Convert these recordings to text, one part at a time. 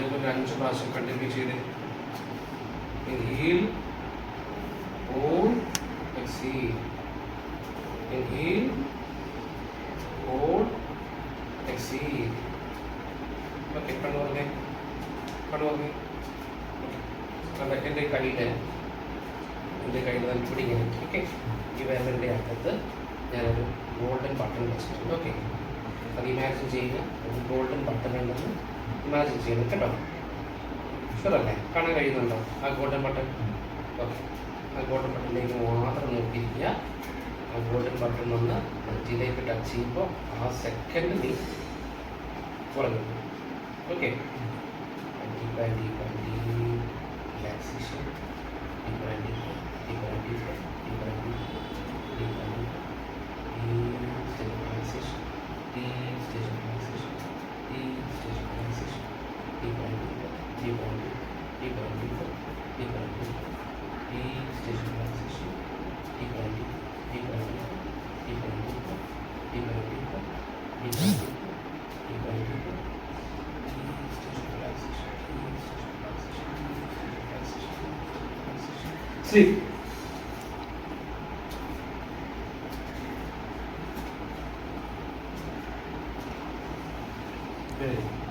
അതേപോലെ ഒരു അഞ്ച് പ്രാവശ്യം കണ്ടിന്യൂ ചെയ്ത് inhale hold exhale inhale hold exhale okay കണ്ണു പറഞ്ഞേ കണ്ണു പറഞ്ഞേ കണ്ട എന്റെ കയ്യിൽ എന്റെ കയ്യിൽ തന്നെ പിടിങ്ങനെ ഓക്കെ ഈ വിരലിന്റെ അറ്റത്ത് ഞാനൊരു ഗോൾഡൻ ബട്ടൺ വെച്ചിട്ടുണ്ട് ഓക്കെ അത് ഇമാജിൻ ചെയ്യുക ഒരു ഗോൾഡൻ ബട്ടൺ ഉണ്ടെന്ന് ഇമാജിൻ ചെയ്യണം കേട്ടോ ഷുവറല്ലേ കാണാൻ കഴിയുന്നുണ്ടോ? ആ ഗോൾഡൻ ബട്ടൺ ഓക്കെ ആ ഗോൾഡൻ ബട്ടണിലേക്ക് മാത്രം നോക്കിയിരിക്കുക. ആ ഗോൾഡൻ ബട്ടൺ ഒന്ന് നെറ്റിയിലേക്ക് ടച്ച് ചെയ്യുമ്പോൾ ആ സെക്കൻഡ് നീ കുറഞ്ഞു okay deep and deep and deep deep deep deep deep deep deeper See, Good.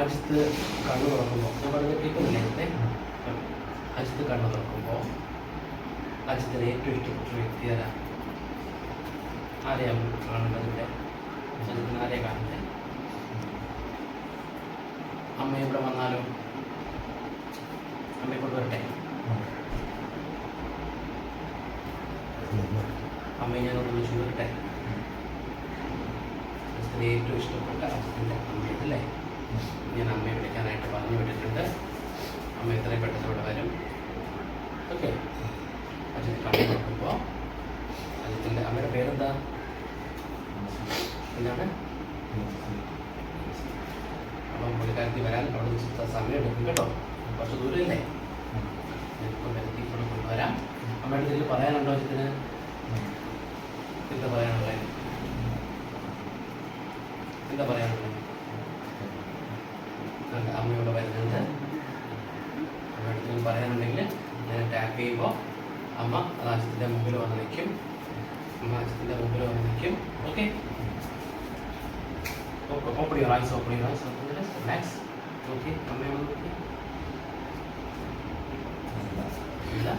Ajith കണ്ണു തുറക്കുമ്പോൾ ഞാൻ പറഞ്ഞ കേൾക്കുന്നില്ലേ അജിത്തെ അജിത്ത് കണ്ണു തുറക്കുമ്പോൾ അജിത്തിന് ഏറ്റവും ഇഷ്ടപ്പെട്ട വ്യക്തി ആരാ? ആരെയാണ് കാണേണ്ടത് ഇവിടെ അജിത്തിന് ആരെയാ കാണണ്ടേ അമ്മ ഇവിടെ വന്നാലോ അമ്മയെ കൊണ്ട് വരട്ടെ? അമ്മയെ ഞാനോട് വിളിച്ചു വരട്ടെ? അജിത്തിന് ഏറ്റവും ഇഷ്ടപ്പെട്ട അജിത്തിന്റെ അമ്മയല്ലേ ഞാൻ അമ്മയെ വിളിക്കാനായിട്ട് പറഞ്ഞു വിട്ടിട്ടുണ്ട്. അമ്മ എത്രയും പെട്ടെന്ന് ഇവിടെ വരും. ഓക്കെ. അജിത് കണ്ണു നോക്കുമ്പോൾ അജിത്തിന്റെ അമ്മയുടെ പേരെന്താ? എന്താണ്? അപ്പം പുള്ളിക്കാരത്തി വരാൻ അവിടെ നിന്ന് സമയം എടുക്കും കേട്ടോ. കുറച്ച് ദൂരമില്ലേ? ഇപ്പം വരുത്തി ഇവിടെ കൊണ്ടുവരാം. അമ്മയുടെ ഇതിൽ പറയാനുണ്ടോ അജിത്തിന്? എന്താ പറയാനുള്ളത്? എന്താ കണ്ട അമ്മയോട് വരുന്നുണ്ട്. അമ്മയുടെ പറയാനുണ്ടെങ്കിൽ ഞാൻ ടാപ്പ് ചെയ്യുമ്പോൾ അമ്മ അച്ഛന്റെ മുമ്പിൽ വന്ന് നിൽക്കും. അമ്മ അച്ഛന്റെ മുമ്പിൽ വന്ന് നിൽക്കും. Okay open your eyes open relax okay അമ്മയോട് ഇല്ല.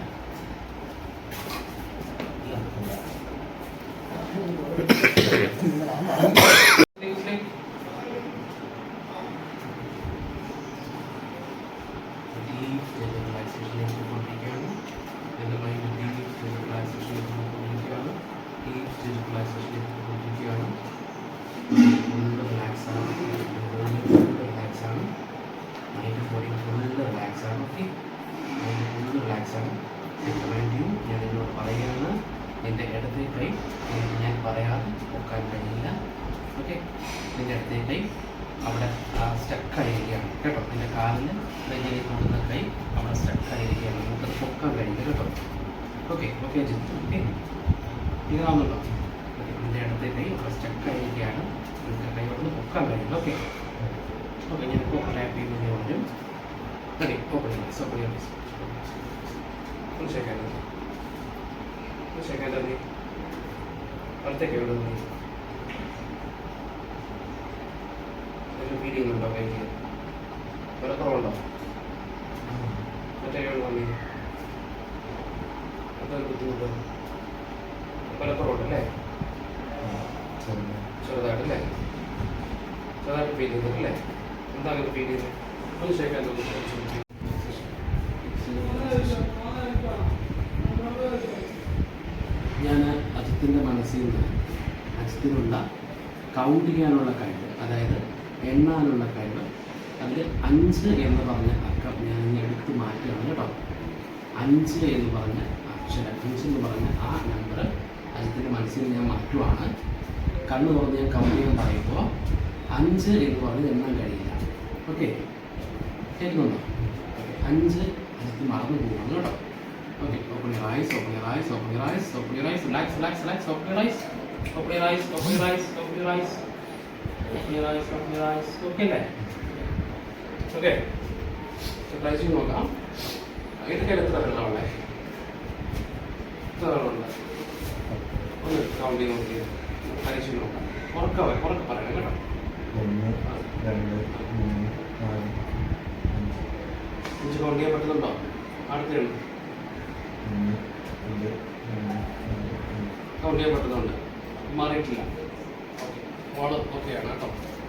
എന്റെ ഇടത്തെ കൈ എനിക്ക് ഞാൻ പറയാതെ പൊക്കാൻ കഴിയില്ല. ഓക്കെ നിന്റെ ഇടത്തെ കൈ അവിടെ സ്റ്റക്കായിരിക്കുകയാണ് കേട്ടോ? നിന്റെ കാലിൽ നെഞ്ഞിൽ കൂടുന്ന കൈ അവിടെ സ്റ്റക്കായിരിക്കുകയാണ് നമുക്കത് പൊക്കാൻ കഴിയില്ല. കേട്ടോ? ഓക്കെ ഓക്കെ അജിത്ത് ഓക്കെ ഇതാവുന്നുണ്ടോ നിന്റെ ഇടത്തെ കൈ അവിടെ സ്റ്റക്കായിരിക്കുകയാണ് നിന്റെ കൈ അവിടെ നിന്ന് പൊക്കാൻ കഴിയില്ല. ഓക്കെ ഓക്കെ ഞാനിപ്പോൾ ടാപ്പ് ചെയ്യുന്നത് പറഞ്ഞു. ഓക്കെ ഓപ്പൺ ചെയ്യാം. ഓപ്പൺ ചെയ്യാം ഒന്ന് ഷേക്കാൻ നീ അടുത്തേക്ക് എവിടെ നീ ഒരു ഫീൽ ചെയ്യുന്നുണ്ടോ കൈക്ക് വിലക്കുറവുണ്ടോ മറ്റേ എവിടെ നീ എന്തൊരു ബുദ്ധിമുട്ട്. വിലക്കുറവുണ്ടല്ലേ ചെറുതായിട്ടല്ലേ? ചെറുതായിട്ട് ഫീൽ ചെയ്യുന്നല്ലേ എന്താ അങ്ങനെ ഫീൽ ചെയ്യുന്നത് ഒന്ന് ഷേക്കാൻ തോന്നുന്നു ഞാൻ അജിത്തിന്റെ മനസ്സിൽ നിന്ന് അജിത്തിനുള്ള കൗണ്ട് ചെയ്യാനുള്ള കഴിവ് അതായത് എണ്ണാനുള്ള കഴിവ് അതിൽ അഞ്ച് എന്ന് പറഞ്ഞ അക്കം ഞാൻ ഇനി എടുത്ത് മാറ്റുകയാണ് കേട്ടോ. അഞ്ച് എന്ന് പറഞ്ഞ അക്ഷരം അഞ്ച് എന്ന് പറഞ്ഞ ആ നമ്പർ അജിത്തിന്റെ മനസ്സിൽ ഞാൻ മാറ്റുവാണ്. കണ്ണ് തുറന്ന് ഞാൻ കൗണ്ട് ചെയ്യാൻ പറയുമ്പോൾ അഞ്ച് എന്ന് പറഞ്ഞ് എണ്ണാൻ കഴിയില്ല. ഓക്കെ കേൾക്കുന്നുണ്ടോ അഞ്ച് അജിത്ത് മറന്നു പോവാണ് കേട്ടോ. Okay open your eyes open your eyes open your eyes open your eyes relax relax relax open your eyes open your eyes open your eyes open your eyes open your eyes open your eyes okay അല്ലേ okay ചെയ്ത് നോക്കാം ഇതിന്റെ കയ്യിൽ എത്ര വെള്ളമുള്ളേ എത്ര വെള്ളമുണ്ട് ഒന്ന് count ചെയ്ത് നോക്കി പരീക്ഷ നോക്കാം ഉറക്കവേ ഉറക്കം പറയണം കേട്ടോ ഒന്ന് രണ്ട് മൂന്ന് നാല് അഞ്ച് കൗണ്ട് ചെയ്യാൻ പറ്റുന്നുണ്ടോ അടുത്തുണ്ട് ഒന്ന് രണ്ട് മൂന്ന് നാല് അഞ്ച് കൗണ്ട് ചെയ്യാൻ പറ്റുന്നുണ്ട് മാറിയിട്ടില്ല ഓക്കെ ഓൾ ഓക്കെയാണ് കേട്ടോ